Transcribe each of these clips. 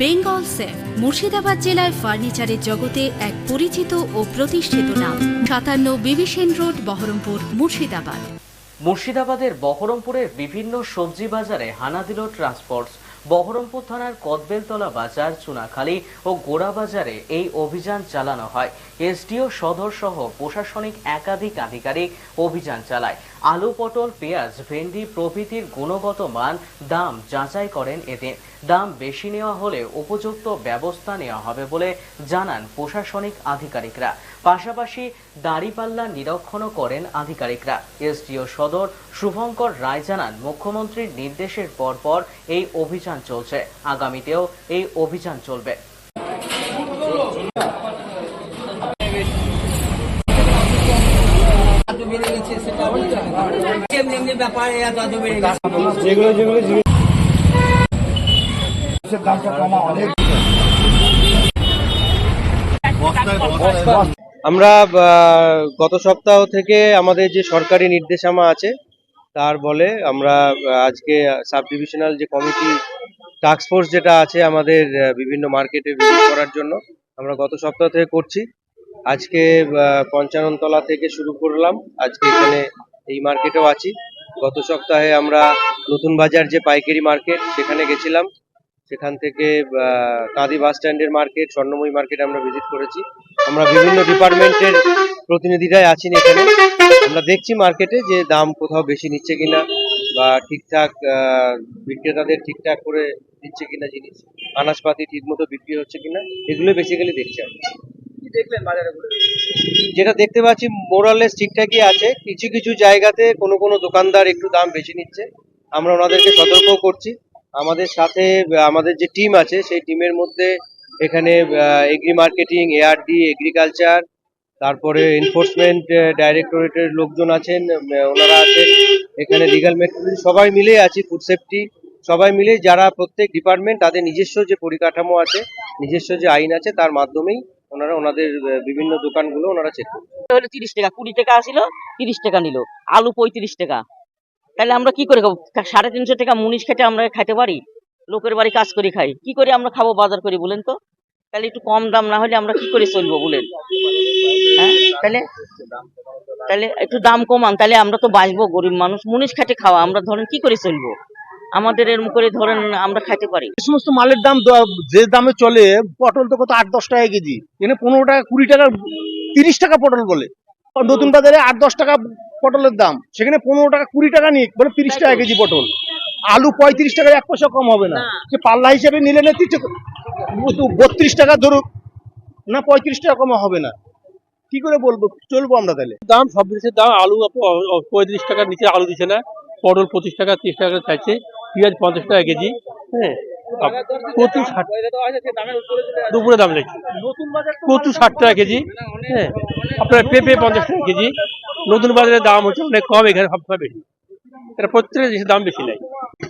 Bengal safe, Murshidabad জেলায় ফার্নিচারের জগতে এক পরিচিত ও প্রতিষ্ঠিত নাম। সাতান্ন বিবিসেন রোড, বহরমপুর, মুর্শিদাবাদ। মুর্শিদাবাদের বহরমপুরের বিভিন্ন সবজি বাজারে হানা দিল ট্রান্সপোর্টস বহরমপুর থানার কদবেলতলা বাজার, চুনাখালী ও গোড়া বাজারে এই অভিযান চালানো হয়। এসডিও সদর সহ প্রশাসনিক একাধিক আধিকারিক অভিযান চালায়। আলু, পটল, পেঁয়াজ, ভেন্ডি প্রভৃতির গুণগত মান দাম যাচাই করেন এতে। দাম বেশি নেওয়া হলে উপযুক্ত ব্যবস্থা নেওয়া হবে বলে জানান প্রশাসনিক আধিকারিকরা। পাশাপাশি দাঁড়িপাল্লা নিরীক্ষণও করেন আধিকারিকরা। এসডিও সদর শুভঙ্কর রায় জানান মুখ্যমন্ত্রীর নির্দেশের পরপর এই অভিযান চলছে। আগামীতেও এই অভিযান চলবে। যেগুলো যেগুলো দামটা কমা অনেক আমরা গত সপ্তাহ থেকে আমাদের যে সরকারি নির্দেশনামা আছে, তার বলে আমরা আজকে সাব ডিভিশনাল যে কমিটি টাস্ক ফোর্স যেটা আছে আমাদের বিভিন্ন মার্কেটে ভিজিট করার জন্য, আমরা গত সপ্তাহ থেকে করছি। আজকে পঞ্চাননতলা থেকে শুরু করলাম। আজকে এখানে এই মার্কেটেও আছি। গত সপ্তাহে আমরা নতুন বাজার যে পাইকারি মার্কেট সেখানে গেছিলাম। সেখান থেকে কাঁদি বাস স্ট্যান্ডের মার্কেট স্বর্ণময়ী মার্কেট আমরা ভিজিট করেছি। আমরা বিভিন্ন ডিপার্টমেন্টের প্রতিনিধিরাই আছেন এখানে। আমরা দেখছি মার্কেটে যে দাম কোথাও বেশি নিচ্ছে কিনা বা ঠিকঠাক বিক্রেতাদের ঠিকঠাক করে দিচ্ছে কিনা জিনিস আনাজপাতি ঠিক মতো বিক্রি হচ্ছে কিনা এগুলো বেসিক্যালি দেখছি আমরা। যেটা দেখতে পাচ্ছি মোরালেস ঠিকঠাকই আছে। কিছু কিছু জায়গাতে কোনো কোনো দোকানদার একটু দাম বেশি নিচ্ছে। আমরা ওনাদেরকে সতর্ক করছি। আমাদের সাথে, আমাদের যে টিম আছে, সেই টিমের মধ্যে এখানে এগ্রি মার্কেটিং এআরডি এগ্রিকালচার তারপরে এনফোর্সমেন্ট ডাইরেক্টরেটের লোকজন আছেন ওনারা আছেন, এখানে লিগাল মেট্রোলজি সবাই মিলে আছি ফুড সেফটি সবাই মিলে যারা প্রত্যেক ডিপার্টমেন্ট তাদের নিজস্ব যে পরিকাঠামো আছে, নিজস্ব যে আইন আছে, তার মাধ্যমেই ওনারা, ওনাদের বিভিন্ন দোকানগুলো ওনারা চেক করছেন হলে তিরিশ টাকা, কুড়ি টাকা আসিল, তিরিশ টাকা নিল, আলু পঁয়ত্রিশ টাকা। তাহলে আমরা কি করে খাব? সাড়ে তিনশো টাকা মুনিশ খেটে আমরা খাইতে পারি? লোকের বাড়ি কাজ করে খাই। কি করে আমরা খাব বাজার করি বলেন তো? তাহলে একটু কম দাম না হলে আমরা কি করে চলবো বলেন? হ্যাঁ? তাহলে তাহলে একটু দাম কমান। তাহলে আমরা তো বাঁচবো, গরিব মানুষ। মুনিশ খেটে খাওয়া, আমরা ধরেন কি করে চলবো? আমাদের এরম করে ধরেন আমরা খাইতে পারি। সমস্ত মালের দাম যে দামে চলে, পটল তো কত আট, দশ টাকা কেজি। এখানে পনেরো টাকা, কুড়ি টাকা, তিরিশ টাকা পটল বলে। নতুন বাজারে আট, দশ টাকা পটলের দাম। সেখানে পনেরো টাকা কুড়ি টাকা নিক বলে তিরিশ টাকা কেজি পটল। আলু পঁয়ত্রিশ টাকা এক পয়সা কম হবে না। সে পাল্লা হিসেবে নিলে না তিরিশ বত্রিশ টাকা ধরুক। না পঁয়ত্রিশ টাকা কম হবে না। কি করে বলব? চলবো আমরা তাহলে। দাম সব জিনিসের দাম আলু পঁয়ত্রিশ টাকার নিচে আলু দিচ্ছে না। পটল পঁচিশ টাকা তিরিশ টাকা করে চাইছে। পেঁয়াজ পঞ্চাশ টাকা কেজি। হ্যাঁ। কচু ষাট দুপুরে দাম লেগেছে। কচু ষাট টাকা কেজি। হ্যাঁ। আপনার পেঁপে পঞ্চাশ টাকা কেজি। নতুন বাজারে দাম হচ্ছে অনেক কম, এখানে সবসময় বেশি এটা প্রত্যেকটা জিনিসের দাম বেশি নাই।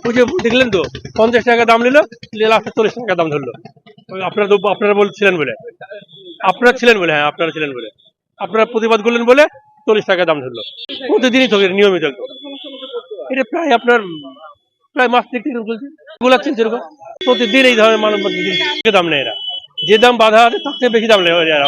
ওই যে দেখলেন তো, পঞ্চাশ টাকা দাম নিল লাস্টে চল্লিশ টাকা দাম ধরলো। আপনারা আপনারা বলছিলেন বলে। আপনারা ছিলেন বলে হ্যাঁ আপনারা ছিলেন বলে। আপনারা প্রতিবাদ করলেন বলে চল্লিশ টাকা দাম ধরলো। প্রতিদিনই থাকে নিয়মিত। এটা প্রায় আপনার, প্রায় মাস থেকে চলছে। গোলাচ্ছেন সেরকম। প্রতিদিন এই ধরনের মানব দাম নেয় এরা। যে দাম বাধা আছে, তার থেকে বেশি দাম নেয় এরা।